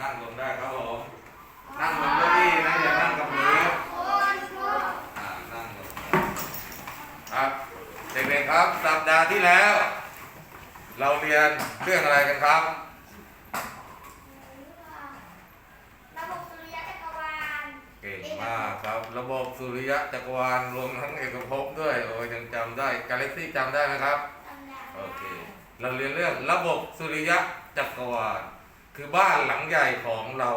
นั่งลงได้ครับผมนั่งลงเก้าอี้นะอย่านั่งกับมือคนครูอ่านั่งลงครับเด็กๆครับสัปดาห์ที่แล้ว เราเรียนเรื่องอะไรกันครับ ระบบสุริยะจักรวาลเก่งมากครับ ระบบสุริยะจักรวาลรวมทั้งเอกภพด้วยโอ้ยยังจำได้กาแล็กซี่จำได้ไหมครับตำแหน่งโอเค เราเรียนเรื่องระบบสุริยะจักรวาล คือบ้านหลังใหญ่ของเรา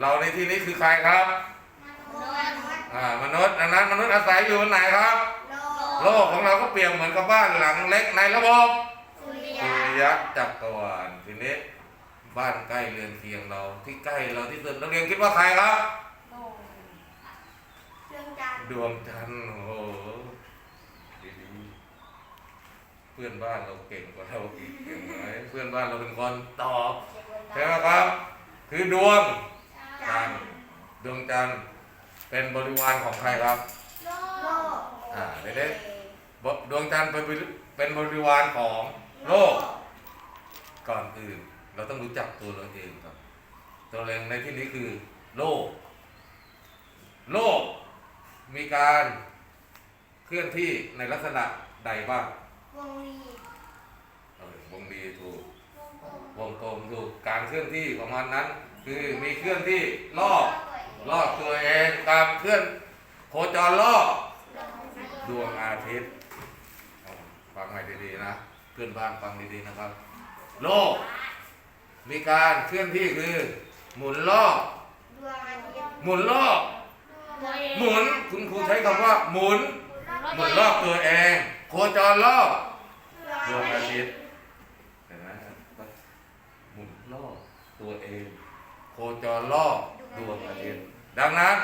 เราในที่นี้คือใครครับมนุษย์อ่ามนุษย์ดังนั้นมนุษย์อาศัยอยู่บนไหนครับโลโลกของเราก็เปรียบเหมือนกับบ้านหลังเล็กในระบบสุริสุยะริยะจักรวาลทีนี้บ้านใกล้เรือนเคียงเราที่ใกล้เราที่สุดนักเรียนคิดว่าใครครับเรื่องจันทร์ดวงจันทร์โอ้โหดีๆเพื่อนบ้านเราเก่งกว่าเราอีกเก่งไหมเพื่อนบ้านเราเป็นคนตอบ ใช่ไหมครับ คือดวงจันทร์ดวงจันทร์เป็นบริวารของใครครับโลกอ่าเด็กๆบดวงจันทร์เป็นบริเป็นบริวารของโลก ก่อนอื่น เราต้องรู้จักตัวเราเองครับตัวเราเองในที่นี้คือโลก โลกมีการเคลื่อนที่ในลักษณะใดบ้างวงรี เออวงดีถูก วงกลม วง การเคลื่อนที่ของมันนั้น คือมีเคลื่อนที่รอบรอบตัวเองการเคลื่อนโคจรรอบดวงอาทิตย์ฟังใหม่ดีๆนะเพื่อนบ้านฟังดีๆนะครับ โลก มีการเคลื่อนที่คือ หมุนรอบดวงอหมุนรอบตัวเอหมุนคุณครูใช้คำว่า หมุน หมุนรอบตัวเอง โคจรรอบดวงอาทิตย์เห็นไหมครับหมุนรอบ ตัวเอง โคจรรอบดวงอาทิตย์ดังนั้น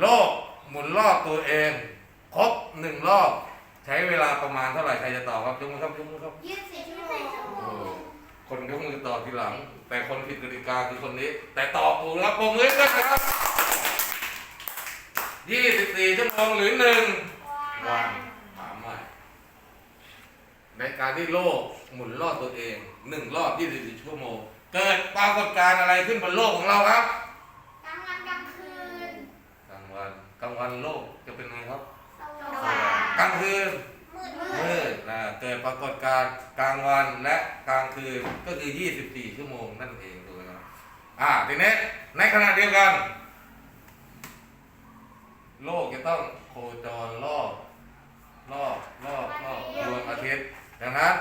โลกหมุนรอบตัวเอง ครบหนึ่งรอบ ใช้เวลาประมาณเท่าไหร่ใครจะตอบครับยกมือครับยกมือครับยี่สิบสี่ชั่วโมงโอ้คนยกมือตอบทีหลัง แต่คนผิดกติกาคือคนนี้ แต่ตอบถูกนะครับปมมือด้วยนะครับ24ชั่วโมงหรือหนึ่งวันถามใหม่ในการที่โลกหมุนรอบตัวเองหนึ่งรอบ24ชั่วโมง เกิดปรากฏการณ์อะไรขึ้นบนโลกของเราครับกลางวันกลางคืนกลางวันกลางวันโลกจะเป็นไงครับสว่างกลางคืนมืดมืมืดดนะเกิดปรากฏการณ์กลางวันและกลางคืนก็คือ 24 ชั่วโมงนั่นเองถูกไหมครับอ่าทีนี้ในขณะเดียวกัน โลกจะต้องโคจรรอบรอบรอบรอบดวงอาทิตย์ดังนั้น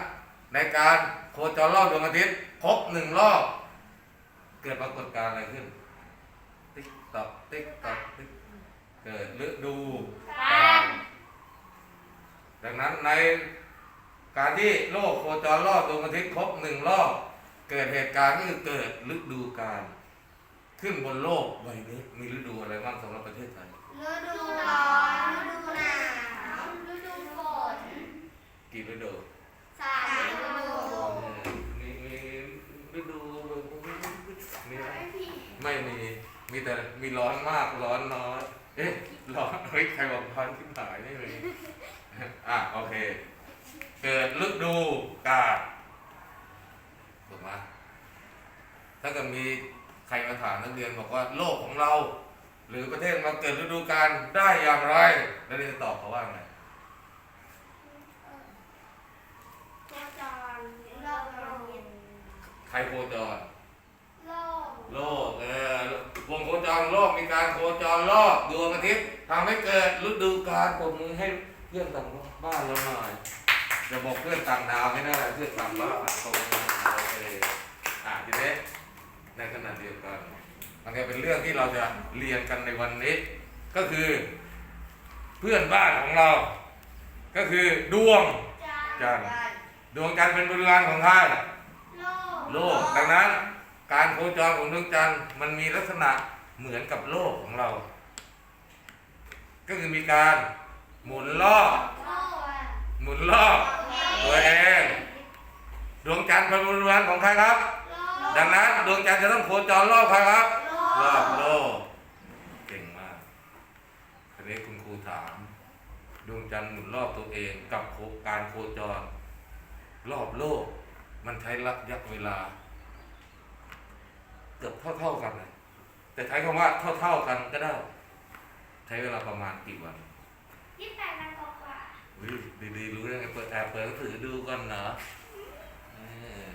ในการโคจรรอบดวงอาทิตย์ครบหนึ่งรอบ เกิดปรากฏการณ์อะไรขึ้น ติ๊กตอกติ๊กตอกติ๊กเกิดฤดูกาลดังนั้นในการที่โลกโคจรรอบดวงอาทิตย์ครบหนึ่งรอบ เกิดเหตุการณ์ก็คือเกิดฤดูกาลขึ้นบนโลกใบนี้มีฤดูอะไรบ้างสำหรับประเทศไทยฤดูร้อนฤดูหนาวฤดูฝนกี่ฤดูสามฤดู มีมีฤดูมีไหม ไม่พี่ไม่มีมีแต่มีร้อนมากร้อนน้อยเอ๊ะร้อนเฮ้ยใครบอกร้อนขึ้นหายไม่มีอะโอเค เกิดฤดูกาลถูกไหมถ้าเกิดมีใครมาถามนักเรียนบอกว่าโลกของเรา หรือประเทศเราเกิดฤดูกาลได้อย่างไรนักเรียนจะตอบเขาว่าไงโคจรรอบโลกใครโคจร โลก โลกเออวง โคจรโลกมีการโคจรรอบดวงอาทิตย์ทำให้เกิดฤดูกาลปรบมือให้เพื่อนต่างบ้านเราหน่อยจะบอกเพื่อนต่างดาวไม่ได้เพื่อนต่างบ้านตรงนี้โอเคอะทีนี้ในขณะเดียวกันมันก็เป็นเรื่องที่เราจะเรียนกันในวันนี้ ก็คือ เพื่อนบ้านของเรา ก็คือดวงจันทร์ดวงจันทร์เป็นบริวารของใครโลกโลกดังนั้น การโคจรของดวงจันทร์มันมีลักษณะ เหมือนกับโลกของเรา ก็คือมีการหมุนรอบโลกอะหมุนรอบตัวเอง ดวงจันทร์เป็นบริวารของใครครับโลกดังนั้นดวงจันทร์จะต้องโคจรรอบใครครับโลรอบกโลก เก่งมากทีนี้คุณครูถามดดวงจันทร์หมุนรอบตัวเองกับโคการโคจร รอบโลก มันใช้ระยะเวลา เกือบเท่าๆกันเลย แต่ใช้คำว่าเท่า ๆกันก็ได้ ใช้เวลาประมาณกี่วันยี่สิบแปดวันกว่าอุ๊ยดีๆรู้ได้ไงเปิดแอบเปิดหนังสือดูก่อนเนาะเออ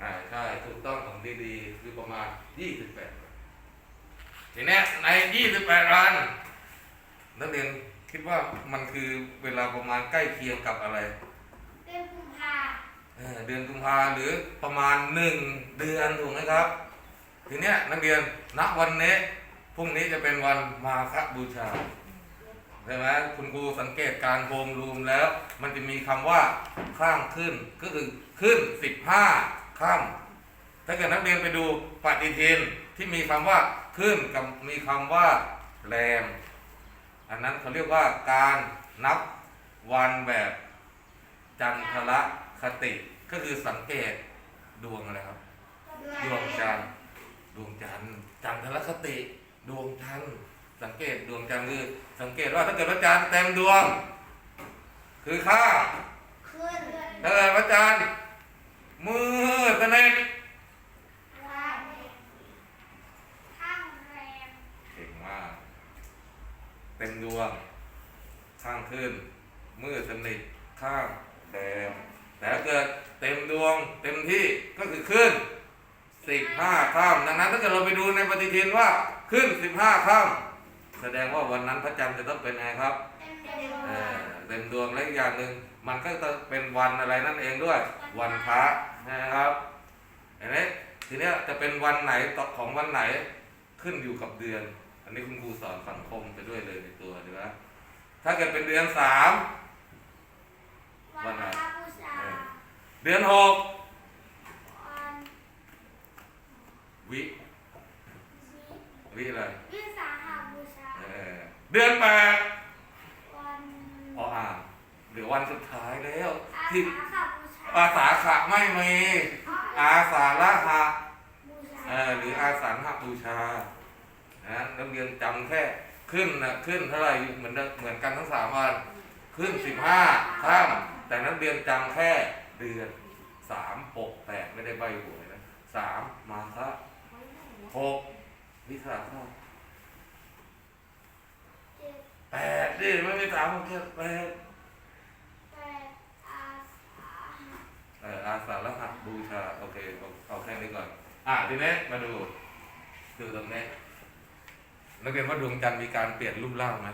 อ่าใช่ถูกต้องของดีๆคือประมาณยี่สิบแปดทีเนี้ยในยี่สิบแปดวันนักเรียนคิดว่ามันคือเวลาประมาณใกล้เคียงกับอะไร เดือนกุมภาเออเดือนกุมภาหรือประมาณหนึ่งเดือนถูกไหมครับ ทีเนี้ยนักเรียนณวันนี้พรุ่งนี้จะเป็นวันมาฆบูชาใช่ไหมคุณครูสังเกตการโฮมรูมแล้ว มันจะมีคำว่าข้างขึ้นก็คือขึ้นสิบห้าข้ามถ้าเกิดนักเรียนไปดูปฏิทินที่มีคำว่าขึ้นกับมีคำว่าแรมอันนั้นเขาเรียกว่าการนับวันแบบจันทรคติ ก็คือสังเกตดวงอะไรครับ ดวงจันทร์ ดวงจันทร์จันทรคติดวงจันทร์สังเกตดวงจันทร์คือสังเกตว่าถ้าเกิดพระจันทร์เต็มดวง คือข้างขึ้นถ้าเกิดพระจันทร์มืดสนิทวันข้างแรมเก่งมากเต็มดวง ข้างขึ้น มืดสนิทข้างแดงแต่ถ้าเกิดเต็มดวงเต็มที่ก็คือขึ้น สิบห้าข้ามดังนั้นถ้าเกิดเราไปดูในปฏิทินว่าขึ้นสิบห้าข้ามแสดงว่าวันนั้นพระจันทร์จะต้องเป็นไงครับเต็มเดือนเออเต็มดวงและอีกอย่างหนึ่งมันก็จะเป็นวันอะไรนั่นเองด้วย วันพระนะครับเห็นไหมทีเนี้ยจะเป็นวันไหนต่อของวันไหนขึ้นอยู่กับเดือน อันนี้คุณครูสอนสังคมไปด้วยเลยในตัวดีไหมถ้าเกิดเป็นเดือนสามวันมาฆบูชาเดือนหก วัน วิวิอะไรวิสาหบูชาเออเดือนแปดวันออ่างหรือวันสุดท้ายแล้วอาที่สาขบูชาอาสาขะไม่มีอาสาละหะบูชาเออหรืออาสันหบูชานะนักเรียนจำแค่ขึ้นนะขึ้นเท่าไหร่เหมือนเดิมเหมือนกันทั้งสามวันขึ้นสิบห้าข้ามแต่นักเรียนจำแค่เดือนสามหกแปดไม่ได้ใบหวยนะสามมาฆะ หกวิสาขะเจ็ดแปดดิไม่มีสามหกเจ็ดแปดแปดอาสาเอออาสาละหะบูชาโอเคเอาเอาแค่นี้ก่อน อะทีนี้มาดู ดูตรงนี้นักเรียนว่าดวงจันทร์มีการเปลี่ยนรูปร่างไหม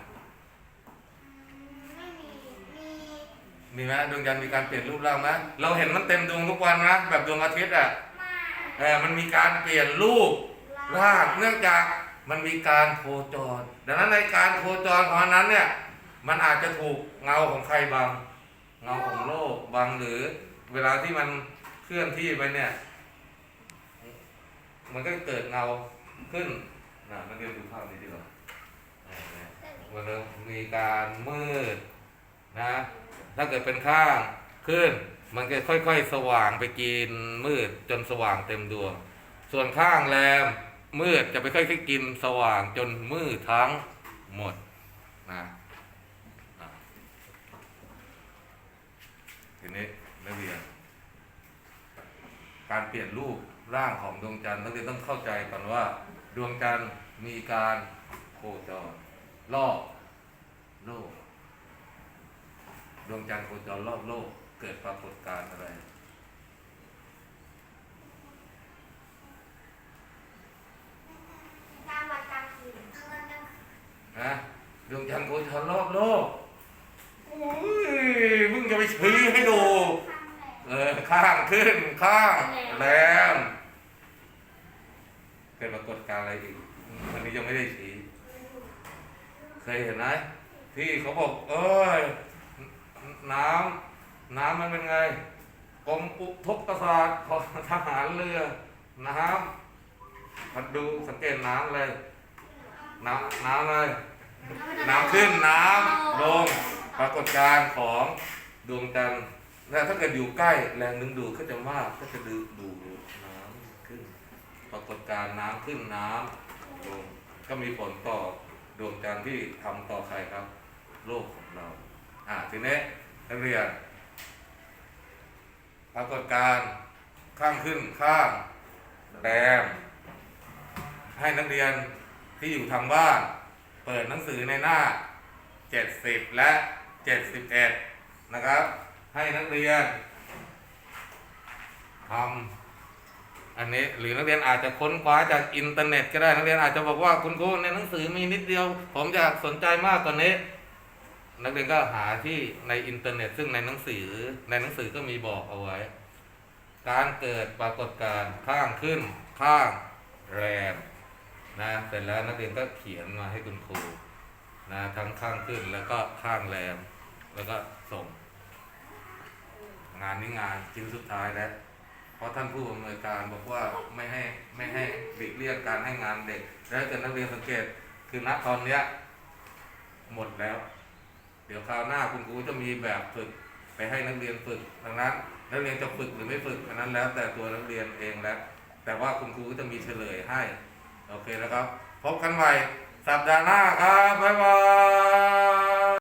ไม่มีมีมีไหมดวงจันทร์มีการเปลี่ยนรูปร่างไหมเราเห็นมันเต็มดวงทุกวันนะแบบดวงอาทิตย์อะมา เออมันมีการเปลี่ยนรูป ร่าเนื่องจากมันมีการโคจร ดังนั้นในการโคจรของนั้นเนี่ย มันอาจจะถูกเงาของใครบาง เงาของโลกบางหรือเวลาที่มันเคลื่อนที่ไปเนี่ย มันก็เกิดเงาขึ้นนะนักเรียนดูภาพนี้ดีกว่าอ่าเนี่ยมันมีการมืดนะ ถ้าเกิดเป็นข้างขึ้น มันก็ค่อยๆ สว่างไปกินมืดจนสว่างเต็มดวง ส่วนข้างแรม มืดจะไปค่อยๆกินสว่างจนมืดทั้งหมดนะทีนี้นักเรียน การเปลี่ยนรูปร่างของดวงจันทร์นักเรียนต้องเข้าใจก่อนว่า ดวงจันทร์มีการโคจรรอบโลก ดวงจันทร์โคจรรอบโลก เกิดปรากฏการณ์อะไร กลางวันกลางคืนกลางวันกลางคืน นะดวงจันทร์โคจรรอบโลกโอ้ยมึงจะไปชี้ให้ดู ข้างแรม เออ ขึ้นข้างแรมเกิดปรากฏการณ์อะไรอีกอันนี้ยังไม่ได้ชี้เคยเห็นไหมที่เขาบอกเอ้ยน้ำน้ำมันเป็นไงกรมอุทกศาสตร์ของทหารเรือน้ำมาดูสังเกตน้ำเลยน้ำน้ำเลยน้ำขึ้นน้ำลงปรากฏการณ์ของดวงจันทร์ แล้วถ้าเกิดอยู่ใกล้แรงดึงดูดก็จะมากก็จะดึงดูดน้ำขึ้น ปรากฏการณ์น้ำขึ้นน้ำลงก็มีผลต่อดวงจันทร์ที่ทำต่อใครครับ โลกของเรา อ่าทีนี้นักเรียน ปรากฏการณ์ข้างขึ้นข้างแรมให้นักเรียนที่อยู่ทางบ้าน เปิดหนังสือในหน้า 70 และ 71 นะครับ ให้นักเรียนทำอันนี้หรือนักเรียนอาจจะค้นคว้าจากอินเทอร์เน็ต ก็ได้นักเรียนอาจจะบอกว่าคุณครูในหนังสือมีนิดเดียว ผมอยากสนใจมากกว่านี้ นักเรียนก็หาที่ในอินเทอร์เน็ต ซึ่งในหนังสือในหนังสือก็มีบอกเอาไว้ การเกิดปรากฏการณ์ข้างขึ้น ข้างแรมนะเสร็จแล้วนักเรียนก็เขียนมาให้คุณครูนะทั้งข้างขึ้นแล้วก็ข้างแรมแล้วก็ส่ง งานนี้งานชิ้นสุดท้ายแล้ว เพราะท่านผู้อำนวยการบอกว่าไม่ให้ไม่ให้หลีกเลี่ยงการให้งานเด็ก แล้วแต่นักเรียนสังเกตคือณตอนเนี้ยหมดแล้ว เดี๋ยวคราวหน้าคุณครูจะมีแบบฝึกไปให้นักเรียนฝึกดังนั้นนักเรียนจะฝึกหรือไม่ฝึกอันนั้นแล้วแต่ตัวนักเรียนเองแล้ว แต่ว่าคุณครูก็จะมีเฉลยให้โอเคแล้วครับ พบกันใหม่สัปดาห์หน้าครับบ๊ายบาย